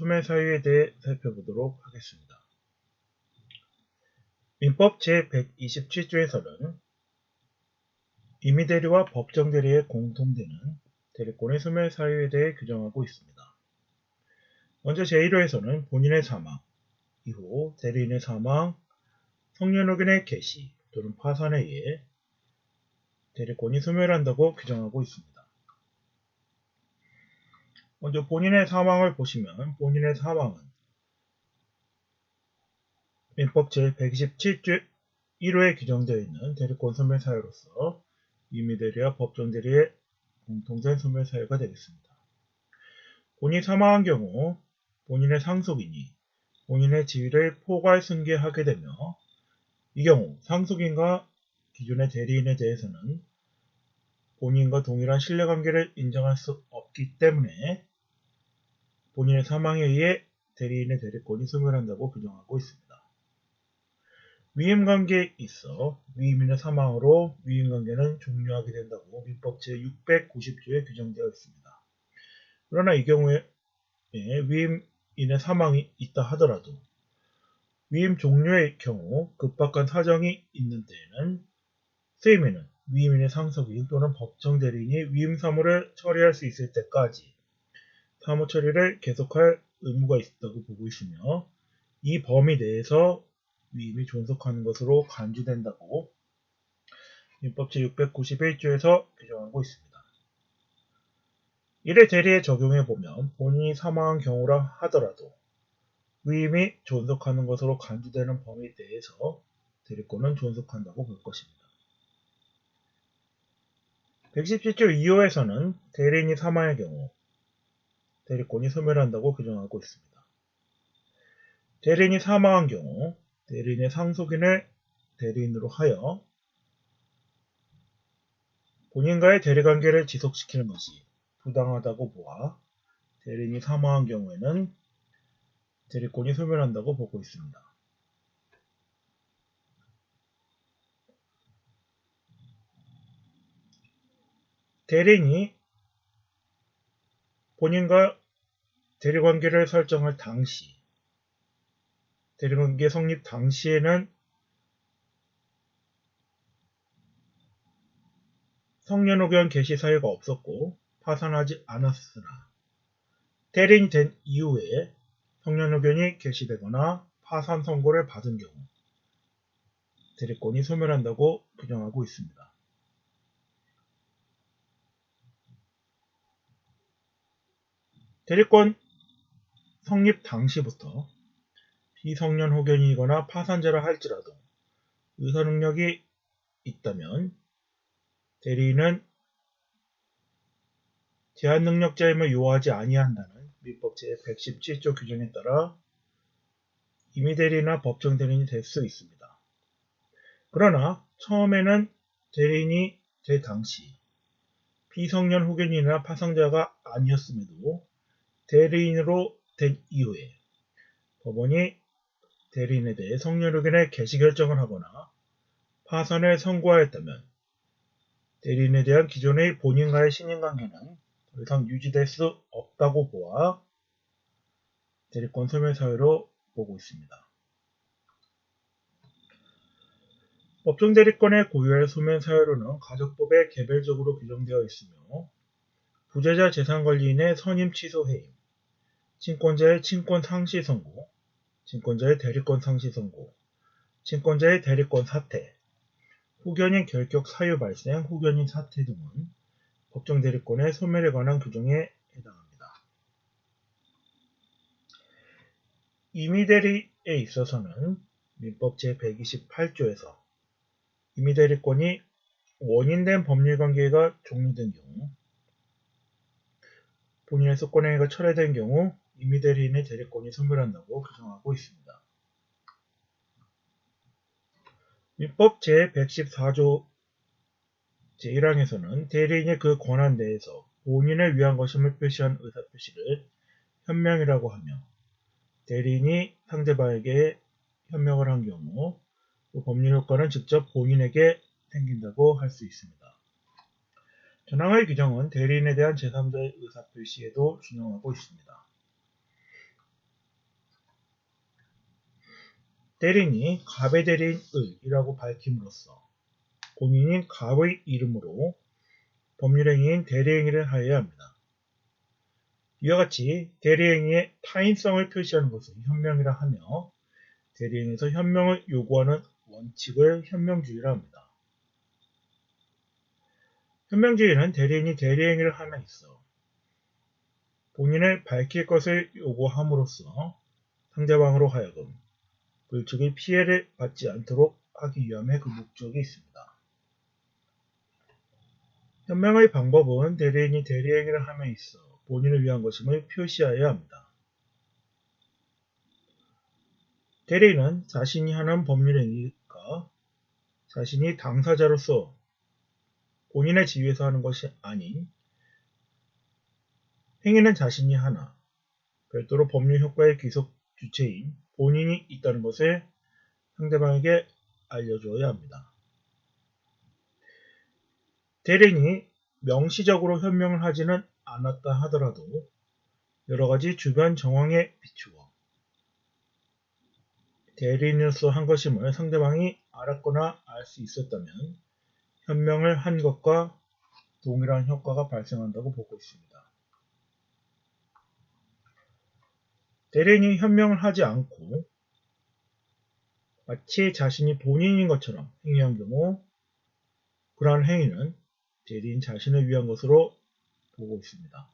소멸 사유에 대해 살펴보도록 하겠습니다. 민법 제127조에서는 임의대리와 법정대리에 공통되는 대리권의 소멸 사유에 대해 규정하고 있습니다. 먼저 제1호에서는 본인의 사망, 이후 대리인의 사망, 성년후견의 개시 또는 파산에 의해 대리권이 소멸한다고 규정하고 있습니다. 먼저 본인의 사망을 보시면 본인의 사망은 민법 제127조 1호에 규정되어 있는 대리권 소멸 사유로서 임의대리와 법정대리의 공통된 소멸 사유가 되겠습니다. 본인이 사망한 경우 본인의 상속인이 본인의 지위를 포괄 승계하게 되며 이 경우 상속인과 기존의 대리인에 대해서는 본인과 동일한 신뢰관계를 인정할 수 없기 때문에 본인의 사망에 의해 대리인의 대리권이 소멸한다고 규정하고 있습니다. 위임관계에 있어 위임인의 사망으로 위임관계는 종료하게 된다고 민법 제690조에 규정되어 있습니다. 그러나 이 경우에 위임 인의 사망이 있다 하더라도 위임 종료의 경우 급박한 사정이 있는 때에는 세임인은 위임인의 상속인 또는 법정 대리인이 위임 사무를 처리할 수 있을 때까지 사무 처리를 계속할 의무가 있다고 보고 있으며 이 범위 내에서 위임이 존속하는 것으로 간주된다고 민법 제691조에서 규정하고 있습니다. 이를 대리에 적용해 보면 본인이 사망한 경우라 하더라도 위임이 존속하는 것으로 간주되는 범위 내에서 대리권은 존속한다고 볼 것입니다. 117조 2호에서는 대리인이 사망의 경우 대리권이 소멸한다고 규정하고 있습니다. 대리인이 사망한 경우 대리인의 상속인을 대리인으로 하여 본인과의 대리관계를 지속시키는 것이 부당하다고 보아 대리인이 사망한 경우에는 대리권이 소멸한다고 보고 있습니다. 대리인이 본인과 대리관계를 설정할 당시 대리관계 성립 당시에는 성년후견 개시 사유가 없었고 파산하지 않았으나 대리인이 된 이후에 성년의견이 개시되거나 파산 선고를 받은 경우 대리권이 소멸한다고 규정하고 있습니다. 대리권 성립 당시부터 비성년 호견이거나 파산자라 할지라도 의사 능력이 있다면 대리인은 제한 능력자임을 요하지 아니한다는 민법 제117조 규정에 따라 임의 대리나 법정 대리인이 될 수 있습니다. 그러나 처음에는 대리인이 될 당시 비성년 후견인이나 파상자가 아니었음에도 대리인으로 된 이후에 법원이 대리인에 대해 후견의 개시 결정을 하거나 파산을 선고하였다면 대리인에 대한 기존의 본인과의 신인관계는 더 이상 유지될 수 없다고 보아 대리권 소멸 사유로 보고 있습니다. 법정 대리권의 고유의 소멸 사유로는 가족법에 개별적으로 규정되어 있으며 부재자 재산 관리인의 선임 취소 해임, 친권자의 친권 상시 선고, 친권자의 대리권 상시 선고, 친권자의 대리권 사퇴, 후견인 결격 사유 발생, 후견인 사퇴 등은 법정 대리권의 소멸에 관한 규정에 해당합니다. 임의대리에 있어서는 민법 제128조에서 임의대리권이 원인된 법률관계가 종료된 경우 본인의 속권행위가 철회된 경우 임의대리인의 대리권이 소멸한다고 규정하고 있습니다. 민법 제114조 제1항에서는 대리인의 그 권한 내에서 본인을 위한 것임을 표시한 의사표시를 현명이라고 하며 대리인이 상대방에게 현명을 한 경우 그 법률 효과는 직접 본인에게 생긴다고 할 수 있습니다. 전항의 규정은 대리인에 대한 제3자의 의사표시에도 준용하고 있습니다. 대리인이 갑의 대리인을이라고 밝힘으로써 본인인 갑의 이름으로 법률행위인 대리행위를 하여야 합니다. 이와 같이 대리행위의 타인성을 표시하는 것을 현명이라 하며 대리행위에서 현명을 요구하는 원칙을 현명주의라 합니다. 현명주의는 대리인이 대리행위를 함에 있어 본인을 밝힐 것을 요구함으로써 상대방으로 하여금 불측의 피해를 받지 않도록 하기 위함의 그 목적이 있습니다. 현명의 방법은 대리인이 대리행위를 함에 있어 본인을 위한 것임을 표시하여야 합니다. 대리인은 자신이 하는 법률행위가 자신이 당사자로서 본인의 지위에서 하는 것이 아닌 행위는 자신이 하나 별도로 법률 효과의 귀속 주체인 본인이 있다는 것을 상대방에게 알려주어야 합니다. 대리인이 명시적으로 현명을 하지는 않았다 하더라도 여러 가지 주변 정황에 비추어 대리인으로서 한 것임을 상대방이 알았거나 알 수 있었다면 현명을 한 것과 동일한 효과가 발생한다고 보고 있습니다. 대리인이 현명을 하지 않고 마치 자신이 본인인 것처럼 행위한 경우 그러한 행위는 대리인 자신을 위한 것으로 보고 있습니다.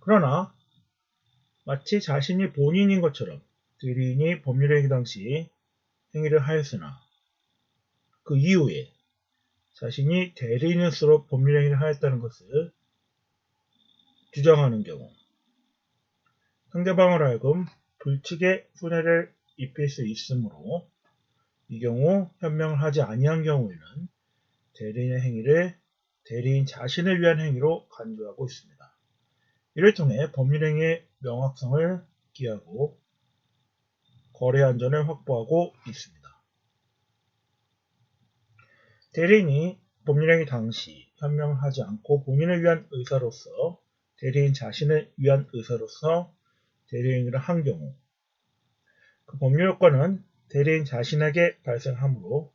그러나 마치 자신이 본인인 것처럼 대리인이 법률행위 당시 행위를 하였으나 그 이후에 자신이 대리인으로서 법률행위를 하였다는 것을 주장하는 경우 상대방을 하여금 불측의 손해를 입힐 수 있으므로 이 경우 현명을 하지 아니한 경우에는 대리인의 행위를 대리인 자신을 위한 행위로 간주하고 있습니다. 이를 통해 법률행위의 명확성을 기하고 거래 안전을 확보하고 있습니다. 대리인이 법률행위 당시 현명을 하지 않고 본인을 위한 의사로서 대리인 자신을 위한 의사로서 대리행위를 한 경우 그 법률 효과는 대리인 자신에게 발생하므로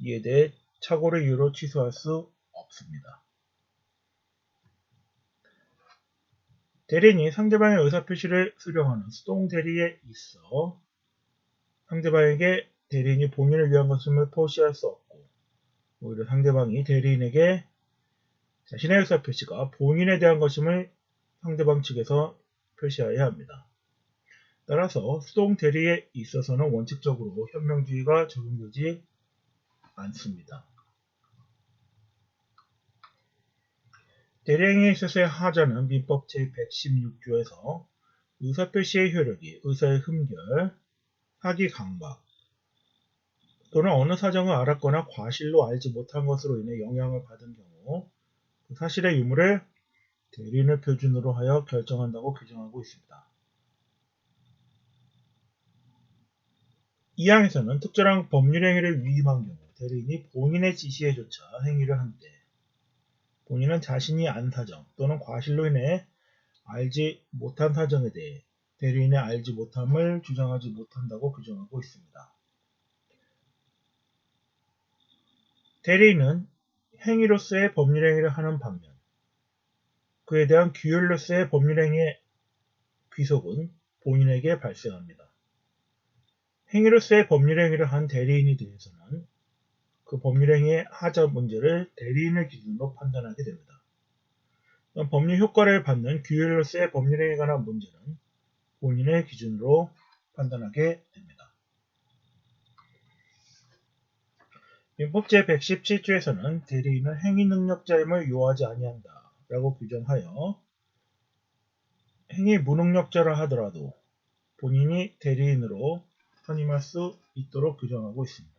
이에 대해 착오를 이유로 취소할 수 없습니다. 대리인이 상대방의 의사표시를 수령하는 수동 대리에 있어 상대방에게 대리인이 본인을 위한 것임을 표시할 수 오히려 상대방이 대리인에게 자신의 의사표시가 본인에 대한 것임을 상대방 측에서 표시하여야 합니다. 따라서 수동 대리에 있어서는 원칙적으로 현명주의가 적용되지 않습니다. 대리행위에 있어서의 하자는 민법 제116조에서 의사표시의 효력이 의사의 흠결, 사기 강박 또는 어느 사정을 알았거나 과실로 알지 못한 것으로 인해 영향을 받은 경우 그 사실의 유무를 대리인의 표준으로 하여 결정한다고 규정하고 있습니다. 이 항에서는 특정한 법률행위를 위임한 경우 대리인이 본인의 지시에 조차 행위를 한 때 본인은 자신이 안 사정 또는 과실로 인해 알지 못한 사정에 대해 대리인의 알지 못함을 주장하지 못한다고 규정하고 있습니다. 대리인은 행위로서의 법률행위를 하는 반면 그에 대한 규율로서의 법률행위의 귀속은 본인에게 발생합니다. 행위로서의 법률행위를 한 대리인에 대해서는 그 법률행위의 하자 문제를 대리인을 기준으로 판단하게 됩니다. 법률 효과를 받는 규율로서의 법률행위에 관한 문제는 본인의 기준으로 판단하게 됩니다. 민법 제117조에서는 대리인은 행위 능력자임을 요하지 아니한다 라고 규정하여 행위 무능력자라 하더라도 본인이 대리인으로 선임할 수 있도록 규정하고 있습니다.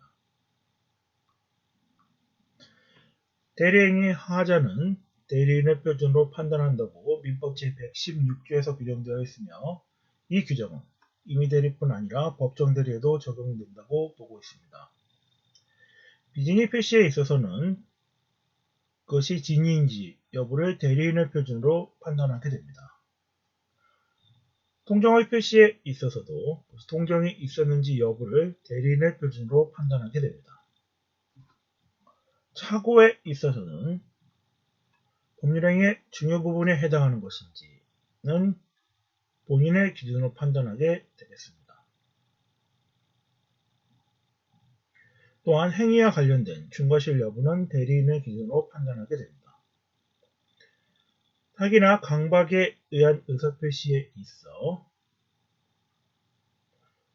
대리행위 하자는 대리인의 표준으로 판단한다고 민법 제116조에서 규정되어 있으며 이 규정은 임의대리뿐 아니라 법정대리에도 적용된다고 보고 있습니다. 비즈니 표시에 있어서는 그것이 진위인지 여부를 대리인의 표준으로 판단하게 됩니다. 통정의 표시에 있어서도 통정이 있었는지 여부를 대리인의 표준으로 판단하게 됩니다. 착오에 있어서는 법률행위의 중요 부분에 해당하는 것인지는 본인의 기준으로 판단하게 되겠습니다. 또한 행위와 관련된 중과실 여부는 대리인의 기준으로 판단하게 됩니다. 사기나 강박에 의한 의사표시에 있어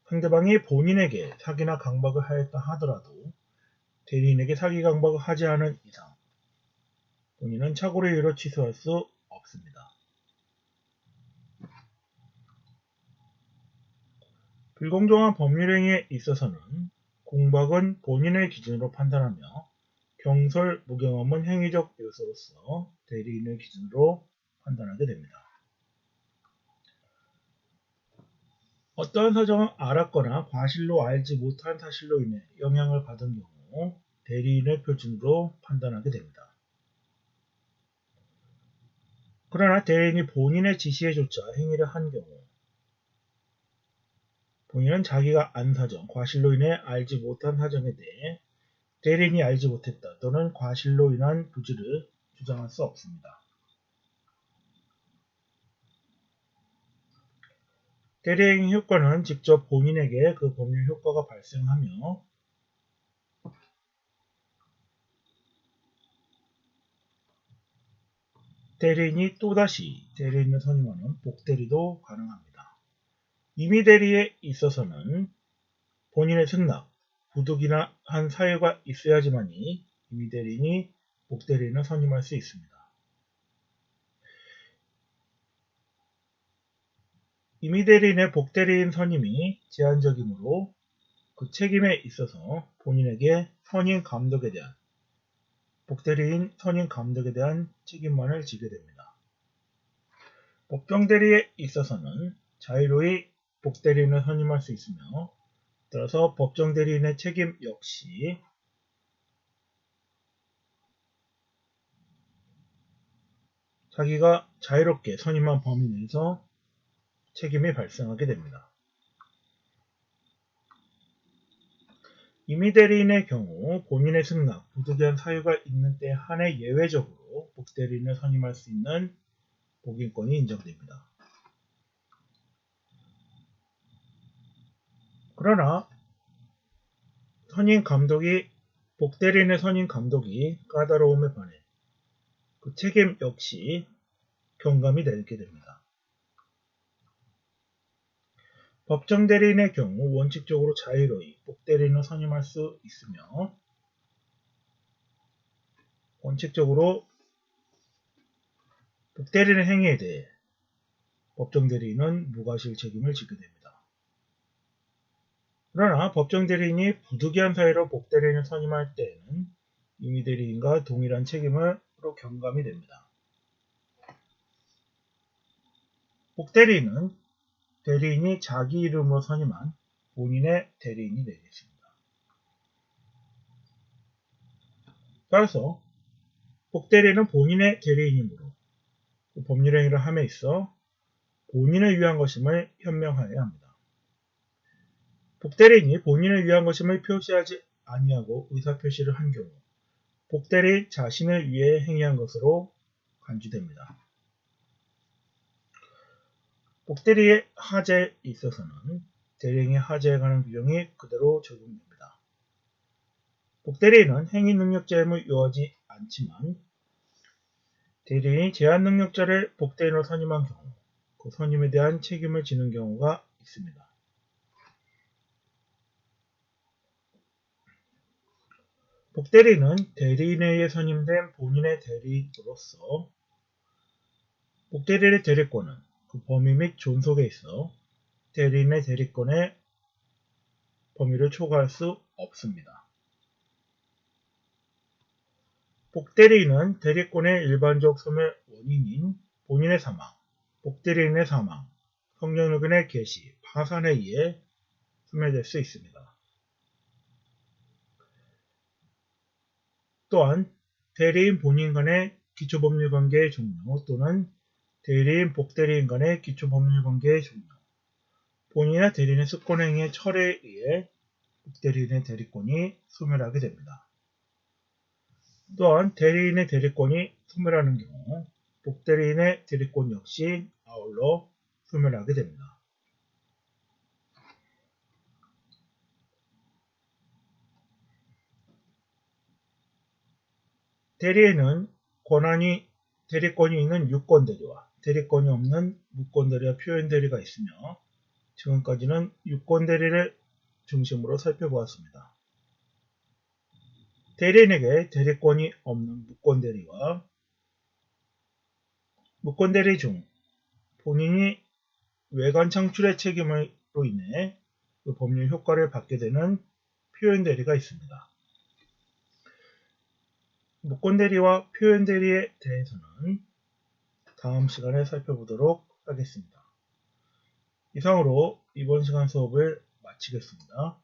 상대방이 본인에게 사기나 강박을 하였다 하더라도 대리인에게 사기 강박을 하지 않은 이상 본인은 착오를 이유로 취소할 수 없습니다. 불공정한 법률행위에 있어서는 공박은 본인의 기준으로 판단하며 경솔, 무경험은 행위적 요소로서 대리인의 기준으로 판단하게 됩니다. 어떠한 사정을 알았거나 과실로 알지 못한 사실로 인해 영향을 받은 경우 대리인의 표준으로 판단하게 됩니다. 그러나 대리인이 본인의 지시에 조차 행위를 한 경우 본인은 자기가 안 사정, 과실로 인해 알지 못한 사정에 대해 대리인이 알지 못했다 또는 과실로 인한 부주를 주장할 수 없습니다. 대리행 효과는 직접 본인에게 그 법률 효과가 발생하며 대리인이 또다시 대리인을 선임하는 복대리도 가능합니다. 이미 대리에 있어서는 본인의 승낙, 부득이나 한 사유가 있어야지만이 이미 대리인이 복대리인을 선임할 수 있습니다. 이미 대리인의 복대리인 선임이 제한적이므로 그 책임에 있어서 본인에게 선임 감독에 대한 복대리인 선임 감독에 대한 책임만을 지게 됩니다. 법정 대리에 있어서는 자유로이 복대리인을 선임할 수 있으며 따라서 법정 대리인의 책임 역시 자기가 자유롭게 선임한 범위 내에서 책임이 발생하게 됩니다. 임의 대리인의 경우 본인의 승낙, 부득이한 사유가 있는 때 한해 예외적으로 복대리인을 선임할 수 있는 복인권이 인정됩니다. 그러나 선임 감독이 복대리인의 선임 감독이 까다로움에 반해 그 책임 역시 경감이 내게 됩니다. 법정 대리인의 경우 원칙적으로 자유로이 복대리인을 선임할 수 있으며 원칙적으로 복대리인의 행위에 대해 법정 대리인은 무과실 책임을 지게 됩니다. 그러나 법정 대리인이 부득이한 사유로 복대리인을 선임할 때에는 임의 대리인과 동일한 책임으로 경감이 됩니다. 복대리인은 대리인이 자기 이름으로 선임한 본인의 대리인이 되겠습니다. 따라서 복대리인은 본인의 대리인이므로 그 법률행위를 함에 있어 본인을 위한 것임을 현명하여야 합니다. 복대리인이 본인을 위한 것임을 표시하지 아니하고 의사표시를 한 경우 복대리 자신을 위해 행위한 것으로 간주됩니다. 복대리의 하재에 있어서는 대리인의 하재에 관한 규정이 그대로 적용됩니다. 복대리인은 행위 능력자임을 요하지 않지만 대리인이 제한 능력자를 복대인으로 선임한 경우 그 선임에 대한 책임을 지는 경우가 있습니다. 복대리는 대리인에 선임된 본인의 대리인으로서 복대리의 대리권은 그 범위 및 존속에 있어 대리인의 대리권의 범위를 초과할 수 없습니다. 복대리인은 대리권의 일반적 소멸 원인인 본인의 사망, 복대리인의 사망, 성령의견의 개시, 파산에 의해 소멸될 수 있습니다. 또한 대리인 본인 간의 기초법률 관계의 종료 또는 대리인 복대리인 간의 기초법률 관계의 종료 본인이나 대리인의 습권행위의 철회에 의해 복대리인의 대리권이 소멸하게 됩니다. 또한 대리인의 대리권이 소멸하는 경우 복대리인의 대리권 역시 아울러 소멸하게 됩니다. 대리인은 권한이 대리권이 있는 유권 대리와 대리권이 없는 무권 대리와 표현 대리가 있으며 지금까지는 유권 대리를 중심으로 살펴보았습니다. 대리인에게 대리권이 없는 무권 대리와 무권 대리 중 본인이 외관 창출의 책임으로 인해 그 법률 효과를 받게 되는 표현 대리가 있습니다. 무권 대리와 표현 대리에 대해서는 다음 시간에 살펴보도록 하겠습니다. 이상으로 이번 시간 수업을 마치겠습니다.